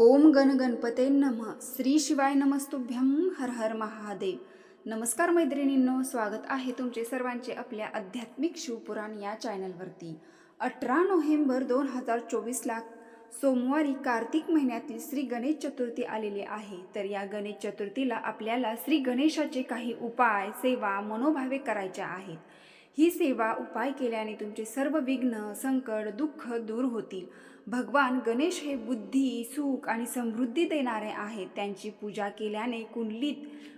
ओम गण गणपते नम. श्री शिवाय नमस्तुभ्यम हर हर महादेव. नमस्कार मैत्रिणींनो स्वागत आहे तुमचे सर्वांचे आपल्या आध्यात्मिक शिवपुराण या चॅनलवरती. अठरा नोव्हेंबर दोन हजार चोवीसला सोमवारी कार्तिक महिन्यातील श्री गणेश चतुर्थी आलेली आहे. तर या गणेश चतुर्थीला आपल्याला श्री गणेशाचे काही उपाय सेवा मनोभावे करायच्या आहेत. ही सेवा उपाय केल्याने तुमचे सर्व विघ्न संकट दुःख दूर होतील. भगवान गणेश हे बुद्धी सुख आणि समृद्धी देणारे आहेत. त्यांची पूजा केल्याने कुंडलीत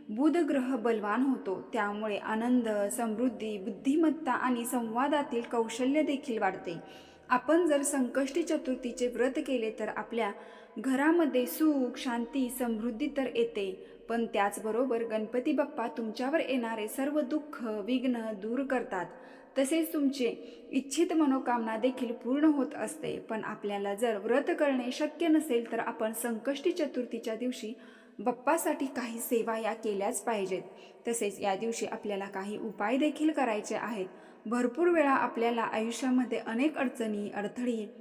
बुधग्रह बलवान होतो. त्यामुळे आनंद समृद्धी बुद्धिमत्ता आणि संवादातील कौशल्य देखील वाढते. आपण जर संकष्टी चतुर्थीचे व्रत केले तर आपल्या घरामध्ये सुख शांती समृद्धी तर येते. पण त्याचबरोबर गणपती बाप्पा तुमच्यावर येणारे सर्व दुःख विघ्न दूर करतात. तसेच तुमचे इच्छित मनोकामना देखील पूर्ण होत असते. पण आपल्याला जर व्रत करणे शक्य नसेल तर आपण संकष्टी चतुर्थीच्या दिवशी बाप्पासाठी काही सेवा या केल्याच पाहिजेत. तसेच या दिवशी आपल्याला काही उपाय देखील करायचे आहेत. भरपूर वेळा आपल्याला आयुष्यामध्ये अनेक अडचणी अडथळे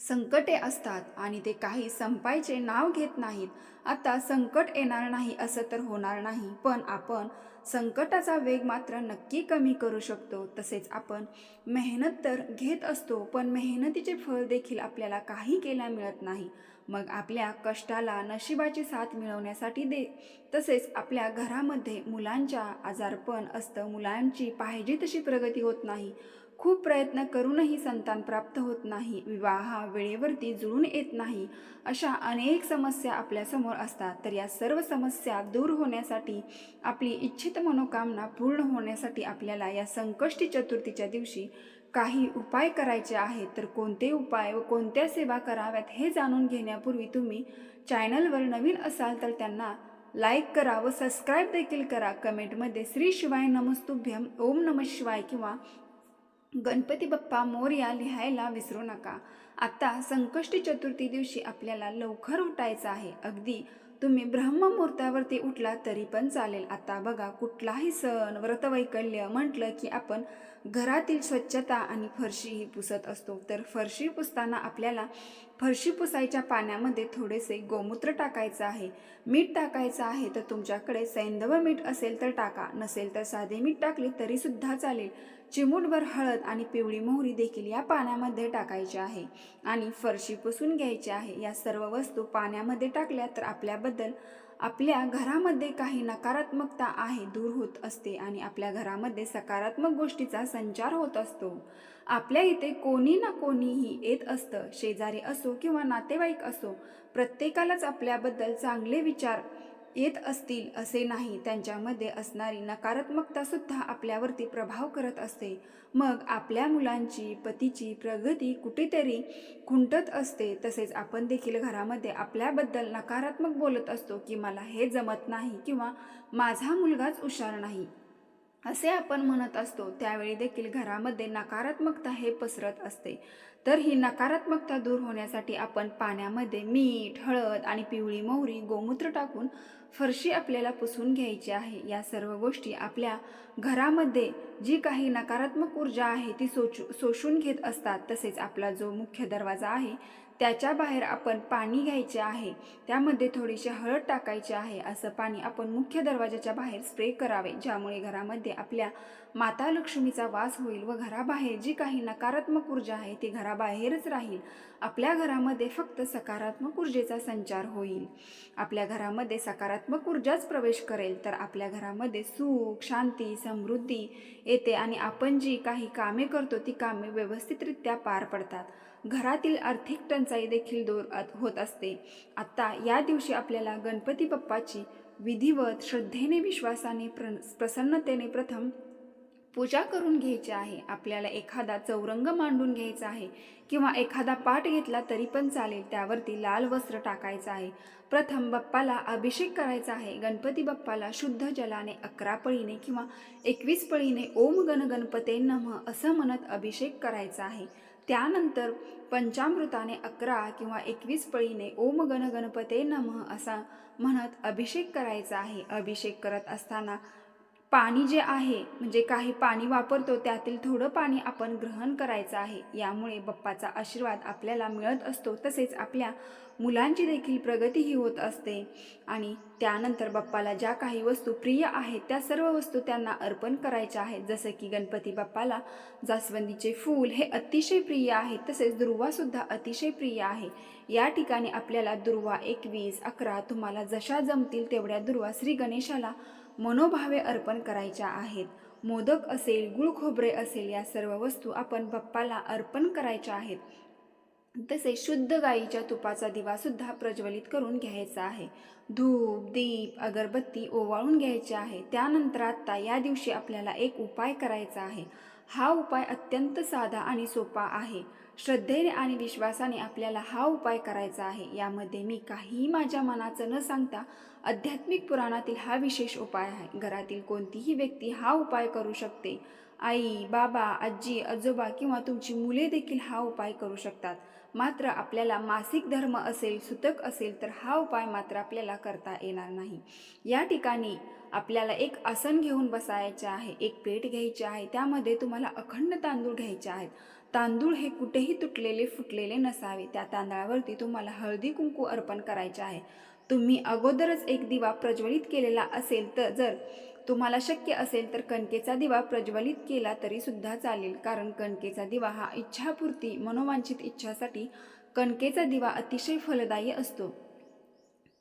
संकटे असतात आणि ते काही संपायचे नाव घेत नाहीत. आता संकट येणार नाही असं तर होणार नाही पण आपण संकटाचा वेग मात्र नक्की कमी करू शकतो. तसेच आपण मेहनत तर घेत असतो पण मेहनतीचे फळ देखील आपल्याला काही केल्या मिळत नाही. मग आपल्या कष्टाला नशिबाची साथ मिळवण्यासाठी दे. तसेच आपल्या घरामध्ये मुलांच्या आजारपण असतं. मुलांची पाहिजे तशी प्रगती होत नाही. खूप प्रयत्न करूनही संतान प्राप्त होत नाही. विवाह वेळेवरती जुळून येत नाही. अशा अनेक समस्या आपल्यासमोर असतात. तर या सर्व समस्या दूर होण्यासाठी आपली इच्छित मनोकामना पूर्ण होण्यासाठी आपल्याला या संकष्टी चतुर्थीच्या दिवशी काही उपाय करायचे आहेत. तर कोणते उपाय व कोणत्या सेवा कराव्यात हे जाणून घेण्यापूर्वी तुम्ही चॅनलवर नवीन असाल तर त्यांना लाईक करा व सबस्क्राईब देखील करा. कमेंटमध्ये श्री शिवाय नमस्तुभ्यम ओम नम शिवाय किंवा गणपती बाप्पा मोर्या लिहायला विसरू नका. आता संकष्टी चतुर्थी दिवशी आपल्याला लवकर उठायचं आहे. अगदी तुम्ही ब्रह्ममुहूर्तावरती उठला तरी पण चालेल. आता बघा कुठलाही सण व्रतवैकल्य म्हटलं की आपण घरातील स्वच्छता आणि फरशी ही पुसत असतो. तर फरशी पुसताना आपल्याला फरशी पुसायच्या पाण्यामध्ये थोडेसे गोमूत्र टाकायचं आहे. मीठ टाकायचं आहे तर तुमच्याकडे सैंदव मीठ असेल तर टाका. नसेल तर साधे मीठ टाकले तरीसुद्धा चालेल. चिमूटभर हळद आणि पिवळी मोहरी देखील या पाण्यामध्ये टाकायची आहे. आणि फरशी पुसून घ्यायची आहे. या सर्व वस्तू पाण्यामध्ये टाकल्या तर आपल्याबद्दल आपल्या घरामध्ये काही नकारात्मकता आहे दूर होत असते आणि आपल्या घरामध्ये सकारात्मक गोष्टीचा संचार होत असतो. आपल्या इथे कोणी ना कोणीही येत असतं. शेजारी असो किंवा नातेवाईक असो प्रत्येकालाच आपल्याबद्दल चांगले विचार येत असतील असे नाही त्यांच्यामध्ये असणारी नकारात्मकतासुद्धा आपल्यावरती प्रभाव करत असते. मग आपल्या मुलांची पतीची प्रगती कुठेतरी खुंटत असते. तसेच आपण देखील घरामध्ये आपल्याबद्दल नकारात्मक बोलत असतो की मला हे जमत नाही किंवा माझा मुलगाच हुशार नाही असे आपण म्हणत असतो. त्यावेळी देखील घरामध्ये नकारात्मकता हे पसरत असते. तर ही नकारात्मकता दूर होण्यासाठी आपण पाण्यामध्ये मीठ हळद आणि पिवळी मोहरी गोमूत्र टाकून फरशी आपल्याला पुसून घ्यायची आहे. या सर्व गोष्टी आपल्या घरामध्ये जी काही नकारात्मक ऊर्जा आहे ती सोचू शोषून घेत असतात. तसेच आपला जो मुख्य दरवाजा आहे त्याच्या बाहेर आपण पाणी घ्यायचे आहे. त्यामध्ये थोडीशी हळद टाकायची आहे. असं पाणी आपण मुख्य दरवाजाच्या बाहेर स्प्रे करावे ज्यामुळे घरामध्ये आपल्या माता लक्ष्मीचा वास होईल व घराबाहेर जी काही नकारात्मक ऊर्जा आहे ती घराबाहेरच राहील. आपल्या घरामध्ये फक्त सकारात्मक ऊर्जेचा संचार होईल. आपल्या घरामध्ये सकारात्मक ऊर्जाच प्रवेश करेल तर आपल्या घरामध्ये सुख शांती समृद्धी येते आणि आपण जी काही कामे करतो ती कामे व्यवस्थितरित्या पार पडतात. घरातील आर्थिक टंचाई देखील दूर होत असते. आत्ता या दिवशी आपल्याला गणपती बाप्पाची विधिवत श्रद्धेने विश्वासाने प्र प्रसन्नतेने प्रथम पूजा करून घ्यायची आहे. आपल्याला एखादा चौरंग मांडून घ्यायचा आहे किंवा एखादा पाठ घेतला तरी पण चालेल त्यावरती लाल वस्त्र टाकायचं आहे. प्रथम बाप्पाला अभिषेक करायचा आहे. गणपती बाप्पाला शुद्ध जलाने अकरा पळीने किंवा एकवीस पळीने ओम गण गणपते नम असं म्हणत अभिषेक करायचा आहे. त्यानंतर पंचामृताने अकरा किंवा एकवीस पळीने ओम गण गणपते नमः असा म्हणत अभिषेक करायचा आहे. अभिषेक करत असताना पाणी जे आहे म्हणजे काही पाणी वापरतो त्यातील थोडं पाणी आपण ग्रहण करायचं आहे. यामुळे बाप्पाचा आशीर्वाद आपल्याला मिळत असतो तसेच आपल्या मुलांची देखील प्रगतीही होत असते. आणि त्यानंतर बाप्पाला ज्या काही वस्तू प्रिय आहेत त्या सर्व वस्तू त्यांना अर्पण करायच्या आहेत. जसं की गणपती बाप्पाला जास्वंदीचे फूल हे अतिशय प्रिय आहे तसेच दुर्वासुद्धा अतिशय प्रिय आहे. या ठिकाणी आपल्याला दुर्वा एकवीस अकरा तुम्हाला जशा जमतील तेवढ्या दुर्वा श्री गणेशाला मनोभावे अर्पण करायच्या आहेत. मोदक असेल गुळ खोबरे असेल या सर्व वस्तू आपण बाप्पाला अर्पण करायच्या आहेत. तसेच शुद्ध गाईच्या तुपाचा दिवासुद्धा प्रज्वलित करून घ्यायचा आहे. धूप दीप अगरबत्ती ओवाळून घ्यायचे आहे. त्यानंतर आत्ता या दिवशी आपल्याला एक उपाय करायचा आहे. हा उपाय अत्यंत साधा आणि सोपा आहे. श्रद्धेने आणि विश्वासाने आपल्याला हा उपाय करायचा आहे. यामध्ये मी काहीही माझ्या मनाचं न सांगता आध्यात्मिक पुराणातील हा विशेष उपाय आहे. घरातील कोणतीही व्यक्ती हा उपाय करू शकते. आई बाबा आजी आजोबा किंवा तुमची मुले देखील हा उपाय करू शकतात. मात्र आपल्याला मासिक धर्म असेल सुतक असेल तर हा उपाय मात्र आपल्याला करता येणार नाही. या ठिकाणी आपल्याला एक आसन घेऊन बसायचे आहे एक पेट घ्यायची आहे. त्यामध्ये तुम्हाला अखंड तांदूळ घ्यायचे आहेत. तांदूळ हे कुठेही तुटलेले फुटलेले नसावे. त्या तांदळावरती तुम्हाला हळदी कुंकू अर्पण करायचे आहे. तुम्ही अगोदरच एक दिवा प्रज्वलित केलेला असेल तर जर तुम्हाला शक्य असेल तर कणकेचा दिवा प्रज्वलित केला तरी सुद्धा चालेल. कारण कणकेचा दिवा हा इच्छापूर्ती मनोवांछित इच्छासाठी कणकेचा दिवा अतिशय फलदायी असतो.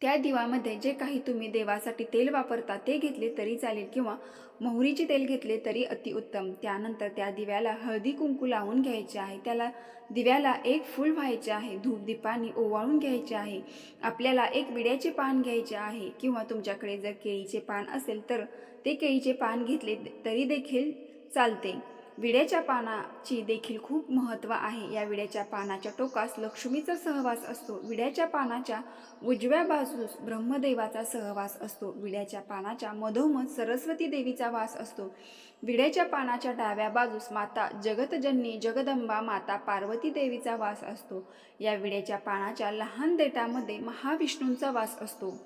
त्या दिवामध्ये जे काही तुम्ही देवासाठी तेल वापरता ते घेतले तरी चालेल किंवा मोहरीचे तेल घेतले तरी अतिउत्तम त्यानंतर त्या दिव्याला हळदी कुंकू लावून घ्यायचे आहे. त्याला दिव्याला एक फूल व्हायचे आहे. धूपदीपाने ओवाळून घ्यायचे आहे. आपल्याला एक विड्याचे पान घ्यायचे आहे किंवा तुमच्याकडे जर केळीचे पान असेल तर ते केळीचे पान घेतले तरी देखील चालते. विड्याच्या पानाची देखील खूप महत्त्व आहे. या विड्याच्या पानाच्या टोकास लक्ष्मीचा सहवास असतो. विड्याच्या पानाच्या उजव्या बाजूस ब्रह्मदेवाचा सहवास असतो. विड्याच्या पानाच्या मधोमध सरस्वती देवीचा वास असतो. विड्याच्या पानाच्या डाव्या बाजूस माता जगतजननी जगदंबा माता पार्वती देवीचा वास असतो. या विड्याच्या पानाच्या लहान देटामध्ये महाविष्णूंचा वास असतो.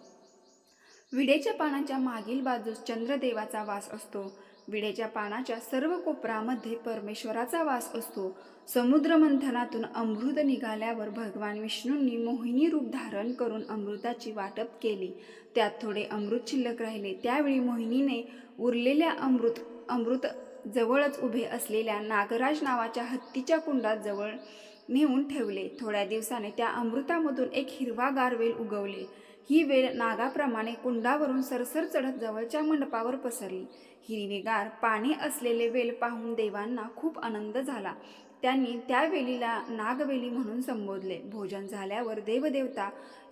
विड्याच्या पानाच्या मागील बाजूस चंद्रदेवाचा वास असतो. विड्याच्या पानाच्या सर्व कोपरामध्ये परमेश्वराचा वास असतो. समुद्रमंथनातून अमृत निघाल्यावर भगवान विष्णूंनी मोहिनी रूप धारण करून अमृताची वाटप केली. त्यात थोडे अमृत शिल्लक राहिले. त्यावेळी मोहिनीने उरलेल्या अमृत अमृत जवळच उभे असलेल्या नागराज नावाच्या हत्तीच्या कुंडात जवळ नेऊन ठेवले. थोड्या दिवसाने त्या अमृतामधून एक हिरवा गारवेल उगवले. ही वेळ नागाप्रमाणे कुंडावरून सरसर चढत जवळच्या मंडपावर पसरली. हिरवेगार पाणी असलेले वेल पाहून देवांना खूप आनंद झाला. त्यांनी त्या वेलीला नागवेली म्हणून संबोधले. भोजन झाल्यावर देवदेवता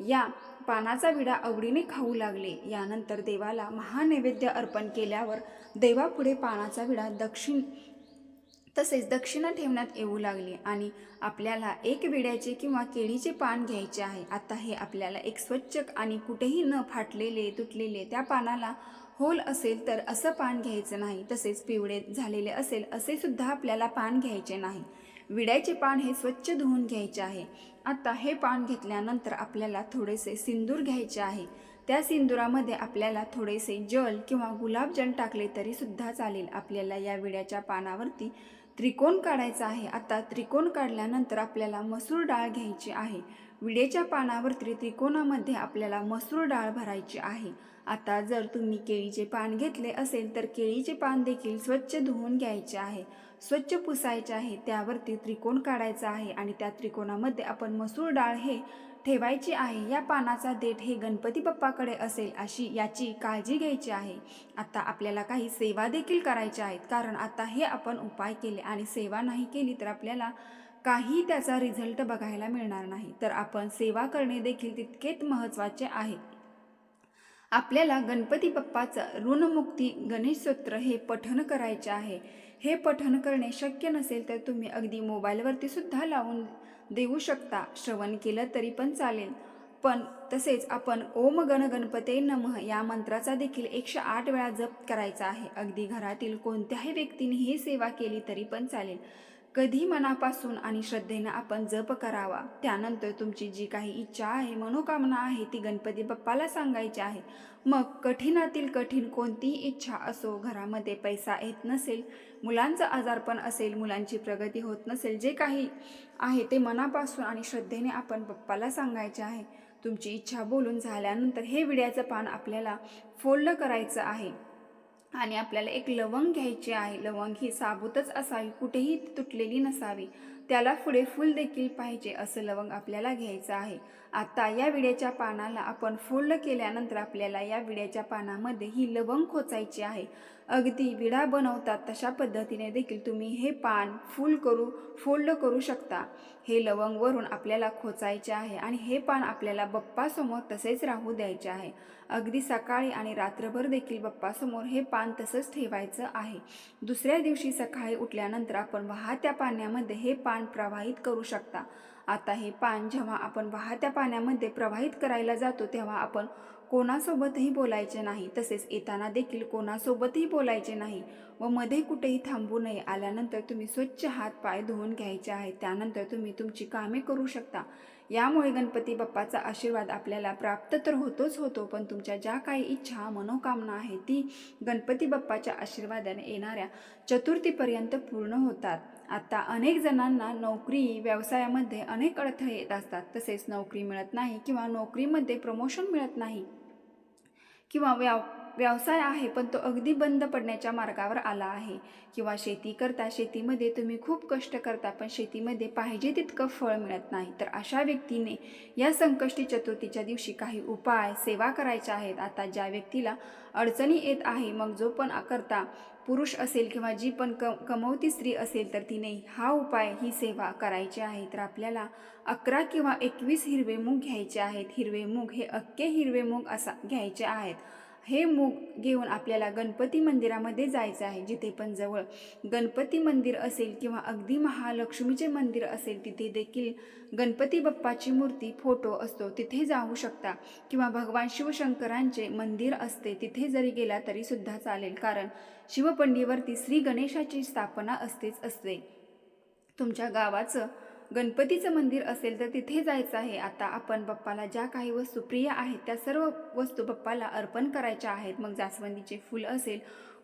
या पानाचा विडा आवडीने खाऊ लागले. यानंतर देवाला महानैवेद्य अर्पण केल्यावर देवापुढे पानाचा विडा दक्षिण तसेच दक्षिणा ठेवण्यात येऊ लागली आणि आपल्याला एक विड्याचे किंवा केळीचे पान घ्यायचे आहे. आता हे आपल्याला एक स्वच्छ आणि कुठेही न फाटलेले तुटलेले त्या पानाला होल असेल तर असं पान घ्यायचं नाही. तसेच पिवळे झालेले असेल असे सुद्धा आपल्याला पान घ्यायचे नाही. विड्याचे पान हे स्वच्छ धुवून घ्यायचे आहे. आता हे पान घेतल्यानंतर आपल्याला थोडेसे सिंदूर घ्यायचे आहे. त्या सिंदुरामध्ये आपल्याला थोडेसे जल किंवा गुलाबजल टाकले तरी सुद्धा चालेल. आपल्याला या विड्याच्या पानावरती त्रिकोण काढायचा आहे. आता त्रिकोण काढल्यानंतर आपल्याला मसूर डाळ घ्यायची आहे. विडेच्या पानावरती त्रिकोणामध्ये आपल्याला मसूर डाळ भरायची आहे. आता जर तुम्ही केळीचे पान घेतले असेल तर केळीचे पान देखील स्वच्छ धुवून घ्यायचे आहे. स्वच्छ पुसायचे आहे त्यावरती त्रिकोण काढायचा आहे आणि त्या त्रिकोणामध्ये आपण मसूर डाळ हे ठेवायची आहे. या पानाचा देठ हे गणपती बाप्पाकडे असेल अशी याची काळजी घ्यायची आहे. आता आपल्याला काही सेवा देखील करायच्या आहेत. कारण आता हे आपण उपाय केले आणि सेवा नाही केली तर आपल्याला काही त्याचा रिझल्ट बघायला मिळणार नाही. तर आपण सेवा करणे देखील तितकेच महत्त्वाचे आहे आपल्याला गणपती बाप्पाचं ऋणमुक्ती गणेश स्तोत्र हे पठण करायचे आहे. हे पठण करणे शक्य नसेल तर तुम्ही अगदी मोबाईलवरती सुद्धा लावून देऊ शकता. श्रवण केलं तरी पण चालेल. पण तसेच आपण ओम गण गणपते नमः या मंत्राचा देखील एकशे आठ वेळा जप करायचा आहे. अगदी घरातील कोणत्याही व्यक्तीने ही सेवा केली तरी पण चालेल. कधी मनापासून आणि श्रद्धेनं आपण जप करावा त्यानंतर तुमची जी काही इच्छा आहे मनोकामना आहे ती गणपती बाप्पाला सांगायची आहे. मग कठीणातील कठीण कोणतीही इच्छा असो घरामध्ये पैसा येत नसेल मुलांचं आजारपण असेल मुलांची प्रगती होत नसेल जे काही आहे ते मनापासून आणि श्रद्धेने आपण बाप्पाला सांगायचे आहे. तुमची इच्छा बोलून झाल्यानंतर हे विड्याचं पान आपल्याला फोल्ड करायचं आहे. आणि आपल्याला एक लवंग घ्यायची आहे. लवंग ही साबूतच असावी कुठेही तुटलेली नसावी. त्याला पुढे फूल देखील पाहिजे असं लवंग आपल्याला घ्यायचं आहे. आता या विड्याच्या पानाला आपण फोल्ड केल्यानंतर आपल्याला या विड्याच्या पानामध्ये ही लवंग खोचायची आहे. अगदी विडा बनवतात तशा पद्धतीने देखील तुम्ही हे पान फुल करू फोल्ड करू शकता. हे लवंगवरून आपल्याला खोचायचे आहे आणि हे पान आपल्याला बप्पासमोर तसेच राहू द्यायचे आहे. अगदी सकाळी आणि रात्रभर देखील बप्पासमोर हे पान तसंच ठेवायचं आहे. दुसऱ्या दिवशी सकाळी उठल्यानंतर आपण वाहत्या पाण्यामध्ये हे पान प्रवाहित करू शकता. आता हे पान जेव्हा आपण वाहत्या पाण्यामध्ये प्रवाहित करायला जातो तेव्हा आपण कोणासोबतही बोलायचे नाही. तसेच येताना देखील कोणासोबतही बोलायचे नाही व मध्ये कुठेही थांबू नये. आल्यानंतर तुम्ही स्वच्छ हात पाय धुवून घ्यायचे आहेत. त्यानंतर तुम्ही तुमची कामे करू शकता. यामुळे गणपती बाप्पाचा आशीर्वाद आपल्याला प्राप्त तर होतोच होतो पण तुमच्या ज्या काही इच्छा मनोकामना आहे ती गणपती बाप्पाच्या आशीर्वादाने येणाऱ्या चतुर्थीपर्यंत पूर्ण होतात. आता अनेक जणांना नोकरी व्यवसायामध्ये अनेक अडथळे येत असतात. तसेच नोकरी मिळत नाही किंवा नोकरीमध्ये प्रमोशन मिळत नाही किंवा व्या व्यवसाय आहे पण तो अगदी बंद पडण्याच्या मार्गावर आला आहे. किंवा शेती करता शेतीमध्ये तुम्ही खूप कष्ट करता पण शेतीमध्ये पाहिजे तितकं फळ मिळत नाही. तर अशा व्यक्तीने या संकष्टी चतुर्थीच्या दिवशी काही उपाय सेवा करायच्या आहेत. आता ज्या व्यक्तीला अडचणी येत आहे मग जो पण करता पुरुष असेल किंवा जी पण क कमवती स्त्री असेल तर तिने हा उपाय ही सेवा करायची आहे. तर आपल्याला अकरा किंवा एकवीस हिरवे मूग घ्यायचे आहेत. हिरवे मूग हे अक्के हिरवे मूग असा घ्यायचे आहेत. हे मूग घेऊन आपल्याला गणपती मंदिरामध्ये जायचं आहे जिथे पण जवळ. गणपती मंदिर असेल किंवा अगदी महालक्ष्मीचे मंदिर असेल तिथे देखील गणपती बाप्पाची मूर्ती फोटो असतो तिथे जाऊ शकता. किंवा भगवान शिवशंकरांचे मंदिर असते तिथे जरी गेला तरी सुद्धा चालेल कारण शिवपंडीवरती श्री गणेशाची स्थापना असतेच असते. तुमच्या गावाचं गणपतीचं मंदिर असेल तर तिथे जायचं आहे. आता आपण बाप्पाला ज्या काही वस्तू प्रिय आहेत त्या सर्व वस्तू बाप्पाला अर्पण करायच्या आहेत. मग जास्वंदीचे फूल असेल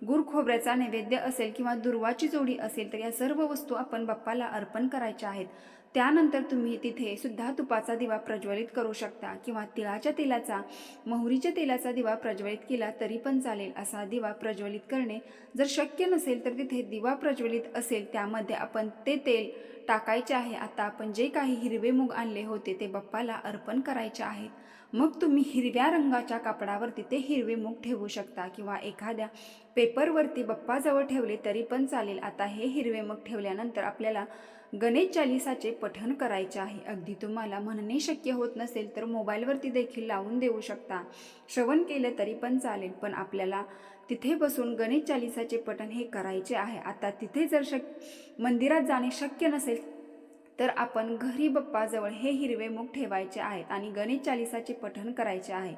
गुर खोबऱ्याचा नैवेद्य असेल किंवा दुर्वाची जोडी असेल तर या सर्व वस्तू आपण बाप्पाला अर्पण करायच्या आहेत. त्यानंतर तुम्ही तिथे सुद्धा तुपाचा दिवा प्रज्वलित करू शकता किंवा तिळाच्या तेलाचा मोहरीच्या तेलाचा दिवा प्रज्वलित केला तरी पण चालेल. असा दिवा प्रज्वलित करणे जर शक्य नसेल तर तिथे दिवा प्रज्वलित असेल त्यामध्ये आपण ते तेल टाकायचे आहे. आता आपण जे काही हिरवे मूग आणले होते ते बाप्पाला अर्पण करायचे आहेत मग तुम्ही हिरव्या रंगाच्या कापडावरती ते हिरवे मूग ठेवू शकता किंवा एखाद्या पेपरवरती बाप्पाजवळ ठेवले तरी पण चालेल. आता हे हिरवे मूग ठेवल्यानंतर आपल्याला गणेश चालिसाचे पठण करायचे आहे. अगदी तुम्हाला म्हणणे शक्य होत नसेल तर मोबाईलवरती देखील लावून देऊ शकता. श्रवण केलं तरी पण चालेल पण आपल्याला तिथे बसून गणेश चालिसाचे पठण हे करायचे आहे. आता तिथे जर शक मंदिरात जाणे शक्य नसेल तर आपण घरी बप्पाजवळ हे हिरवे मूग ठेवायचे आहेत आणि गणेश चालिसाचे पठण करायचे आहे.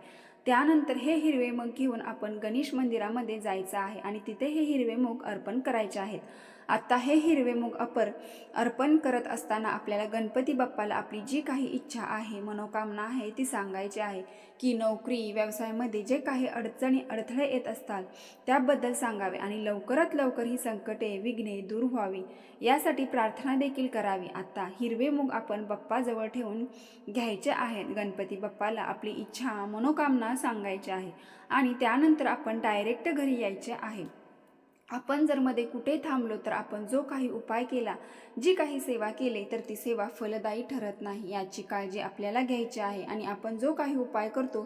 त्यानंतर हे हिरवे मूग घेऊन आपण गणेश मंदिरामध्ये जायचं आहे आणि तिथे हे हिरवे मूग अर्पण करायचे आहेत. आत्ता हे हिरवे मूग अपर अर्पण करत असताना आपल्याला गणपती बाप्पाला आपली जी काही इच्छा आहे मनोकामना आहे ती सांगायची आहे की नोकरी व्यवसायामध्ये जे काही अडचणी अडथळे येत असतात त्याबद्दल सांगावे आणि लवकरात लवकर ही संकटे विघ्ने दूर व्हावी. यासाठी प्रार्थना देखील करावी. आत्ता हिरवे मूग आपण बाप्पाजवळ ठेवून घ्यायचे आहेत. गणपती बाप्पाला आपली इच्छा मनोकामना सांगायची आहे आणि त्यानंतर आपण डायरेक्ट घरी यायचे आहे. आपण जर मध्ये कुठे थांबलो तर आपण जो काही उपाय केला जी काही सेवा केली तर ती सेवा फलदायी ठरत नाही. याची काळजी आपल्याला घ्यायची आहे आणि आपण जो काही उपाय करतो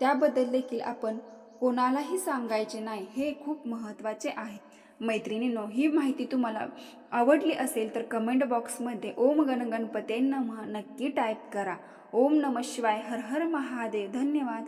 त्याबद्दल देखील आपण कोणालाही सांगायचे नाही हे खूप महत्त्वाचे आहे. मैत्रिणींनो ही माहिती तुम्हाला आवडली असेल तर कमेंट बॉक्समध्ये ओम गण गणपते नमः नक्की टाईप करा. ओम नम शिवाय हर हर महादेव. धन्यवाद.